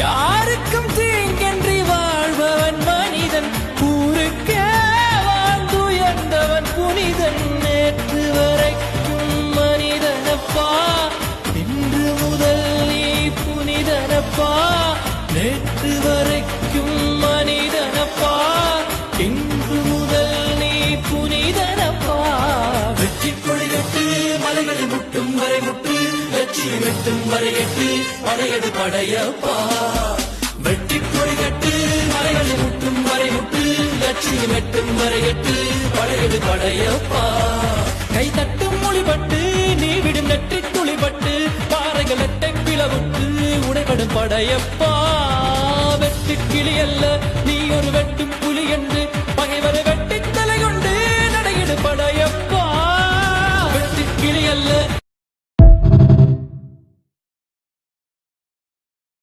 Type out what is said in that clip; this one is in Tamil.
யாருக்கும் தீங்கன்றி வாழ்பவன் மனிதன் ஊருக்கே வாழ்ந்துயர்ந்தவன் புனிதன். நேற்று வரைக்கும் மனிதனப்பா இன்று முதல் நீ புனிதனப்பா. நேற்று வரைக்கும் மனிதனப்பா இன்று முதல் நீ புனிதனப்பா. வெற்றி கொடிகட்டு மலைகளை முட்டும் வரை முட்டும் வெற்றி வெட்டும் வரையட்டு படையடு படையப்பா. வெட்டி பொறிகட்டு மலைகள் முட்டும் வரை முட்டு லட்சியம் வெட்டும் வரையட்டு படையடு படையப்பா. கை தட்டும் மொழிபட்டு நீ விடும் நெற்றி துளிபட்டு பாறைகள் எட்டை பிளவுட்டு உடைபடும் படையப்பா. வெட்டு கிளி அல்ல நீ ஒரு வெட்டும் புலி என்று பகைவரை வெட்டி தலையுண்டு நடையிடு படையப்பா. வெட்டு கிளி அல்ல